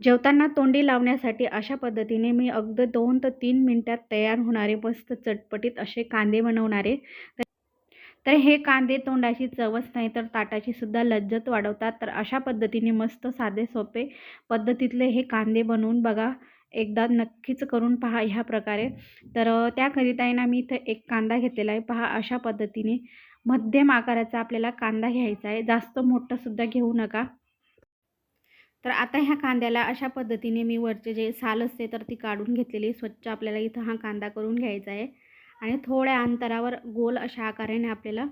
जेवताना तोंडी लावण्यासाठी अशा पद्धतीने मी अगदी दोन ते तीन मिनटात तयार होणारे मस्त चटपटीत असे कांदे बनवणारे. तर तर हे कांदे तोंडाची चवच नाही तर ताटाची सुद्धा लज्जत वाढवतात. तर अशा पद्धतीने मस्त साधे सोपे पद्धतीतले हे कांदे बनवून बघा. एकदा नक्कीच करून पहा ह्या प्रकारे. तर त्याकरिता आहे ना मी इथं एक कांदा घेतलेला आहे. पहा अशा पद्धतीने मध्यम आकाराचा आपल्याला कांदा घ्यायचा आहे. जास्त मोठासुद्धा घेऊ नका. तर आता ह्या कांद्याला अशा पद्धतीने मी वरचे जे साल असते तर ती काढून घेतलेली स्वच्छ आपल्याला इथं हा कांदा करून घ्यायचा आहे. आणि थोड्या अंतरावर गोल अशा आकाराने आपल्याला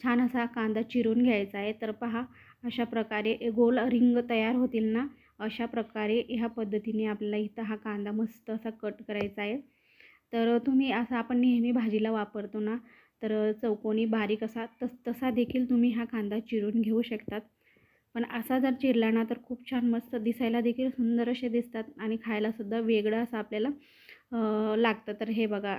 छान असा कांदा चिरून घ्यायचा आहे. तर पहा अशा प्रकारे गोल रिंग तयार होतील ना अशा प्रकारे ह्या पद्धतीने आपल्याला इथं हा कांदा मस्त असा कट करायचा आहे. तर तुम्ही असा आपण नेहमी भाजीला वापरतो ना तर चौकोनी बारीक असा तस तसा देखील तुम्ही हा कांदा चिरून घेऊ शकतात. पण असा जर चिरला ना तर खूप छान मस्त दिसायला देखील सुंदर असे दिसतात आणि खायलासुद्धा वेगळं असं आपल्याला लागतं. तर हे बघा.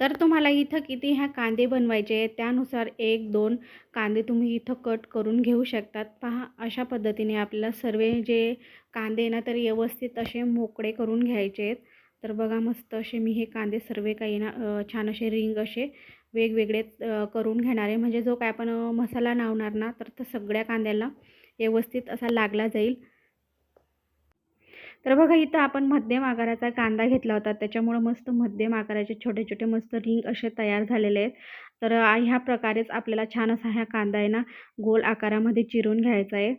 तर तुम्हाला इथं किती ह्या कांदे बनवायचे आहेत त्यानुसार एक दोन कांदे तुम्ही इथं कट करून घेऊ शकतात. पहा अशा पद्धतीने आपल्याला सर्व जे कांदे ना तर व्यवस्थित असे मोकळे करून घ्यायचे आहेत. तर बघा मस्त असे मी हे कांदे सर्व काही ना छान असे रिंग असे वेगवेगळे करून घेणार आहे. म्हणजे जो काय आपण मसाला लावणार ना तर तो सगळ्या कांद्याला व्यवस्थित असा लागला जाईल. तर बघा इथं आपण मध्यम आकाराचा कांदा घेतला होता. त्याच्यामुळं मस्त मध्यम आकाराचे छोटे छोटे मस्त रिंग असे तयार झालेले आहेत. तर ह्या प्रकारेच आपल्याला छान असा ह्या कांदा आहे ना गोल आकारामध्ये चिरून घ्यायचा आहे.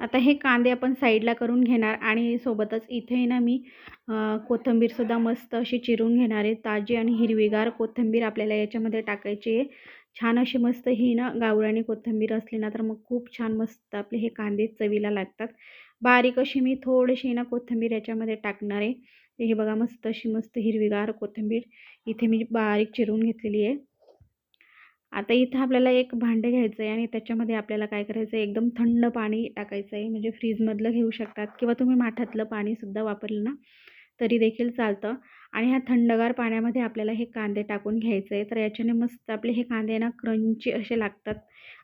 आता हे कांदे आपण साईडला करून घेणार आणि सोबतच इथे ना मी कोथंबीरसुद्धा कोथिंबीरसुद्धा मस्त अशी चिरून घेणार आहे. ताजी आणि हिरवीगार कोथिंबीर आपल्याला याच्यामध्ये टाकायची आहे. छान अशी मस्त ही ना गावरानी कोथिंबीर असली ना तर मग खूप छान मस्त आपले हे कांदे चवीला लागतात. बारीक अशी मी थोडीशी ना कोथिंबीर याच्यामध्ये टाकणार आहे. हे बघा मस्त अशी मस्त हिरवीगार कोथिंबीर इथे मी बारीक चिरून घेतलेली आहे. आता इथं आपल्याला एक भांडे घ्यायचं आहे आणि त्याच्यामध्ये आपल्याला काय करायचं आहे? एकदम थंड पाणी टाकायचं आहे. म्हणजे फ्रीजमधलं घेऊ शकतात किंवा तुम्ही माठातलं पाणीसुद्धा वापरलं ना तरी देखील चालतं. आणि ह्या थंडगार पाण्यामध्ये आपल्याला हे कांदे टाकून घ्यायचं आहे. तर याच्याने मस्त आपले हे कांदे ना क्रंची असे लागतात.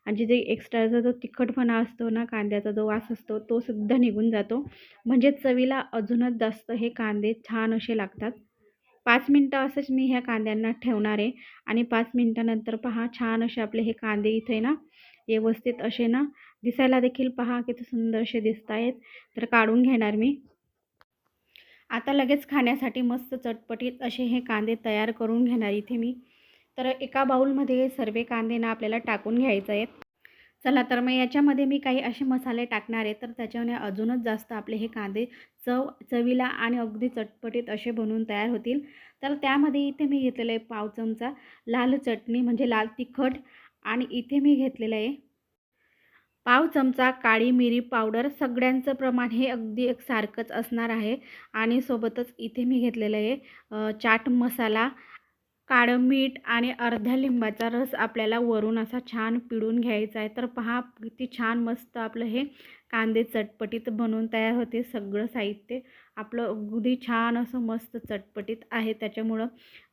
आणि जे एक्स्ट्राचा जो तिखटपणा असतो ना कांद्याचा जो वास असतो तो सुद्धा निघून जातो. म्हणजे चवीला अजूनच जास्त हे कांदे छान असे लागतात. पाच मिनटं असंच मी ह्या कांद्यांना ठेवणार आहे. आणि पाच मिनटानंतर पहा छान असे आपले हे कांदे इथे ना व्यवस्थित असे ना दिसायला देखील पहा किती सुंदर असे दिसत आहेत. तर काढून घेणार मी. आता लगेच खाण्यासाठी मस्त चटपटीत असे हे कांदे तयार करून घेणार इथे मी. तर एका बाऊलमध्ये सर्व कांदे ना आपल्याला टाकून घ्यायचे आहेत. चला तर मग याच्यामध्ये मी काही असे मसाले टाकणार आहे तर त्याच्याने अजूनच जास्त आपले हे कांदे चव चवीला आणि अगदी चटपटीत असे बनवून तयार होतील. तर त्यामध्ये इथे मी घेतलेलं आहे पाव चमचा लाल चटणी म्हणजे लाल तिखट आणि इथे मी घेतलेलं आहे पाव चमचा काळी मिरी पावडर. सगळ्यांचं प्रमाण हे अगदी एक सारखंच असणार आहे आणि सोबतच इथे मी घेतलेलं आहे चाट मसाला काळं मीठ आणि अर्ध्या लिंबाचा रस आपल्याला वरून असा छान पिळून घ्यायचा आहे. तर पहा किती छान मस्त आपलं हे कांदे चटपटीत बनवून तयार होते सगळं साहित्य आपलं अगदी छान असं मस्त चटपटीत आहे. त्याच्यामुळं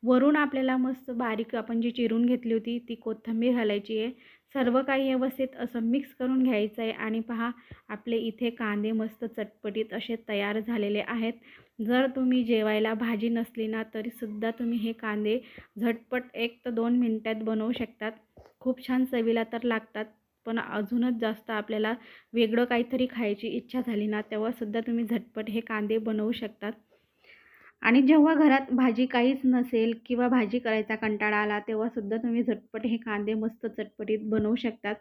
वरून आपल्याला मस्त बारीक आपण जी चिरून घेतली होती ती कोथिंबीर घालायची आहे. सर्व काही व्यवस्थित असं मिक्स करून घ्यायचं आहे आणि पहा आपले इथे कांदे मस्त चटपटीत असे तयार झालेले आहेत. जर तुम्ही जेवायला भाजी नसली ना तरीसुद्धा तुम्ही हे कांदे झटपट एक तर दोन मिनटात बनवू शकतात. खूप छान चवीला तर लागतात. पण अजूनच जास्त आपल्याला वेगळं काहीतरी खायची इच्छा झाली ना तेव्हासुद्धा तुम्ही झटपट हे कांदे बनवू शकतात. आणि जेव्हा घरात भाजी काहीच नसेल किंवा भाजी करायचा कंटाळा आला तेव्हासुद्धा तुम्ही झटपट हे कांदे मस्त चटपटीत बनवू शकतात.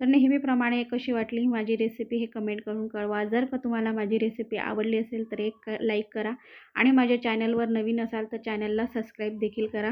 तर नेहमीप्रमाणे कशी वाटली ही माझी रेसिपी हे कमेंट करून कळवा. जर का तुम्हाला माझी रेसिपी आवडली असेल तर एक लाईक करा. आणि माझ्या चॅनलवर नवीन असाल तर चॅनलला सबस्क्राईब देखील करा.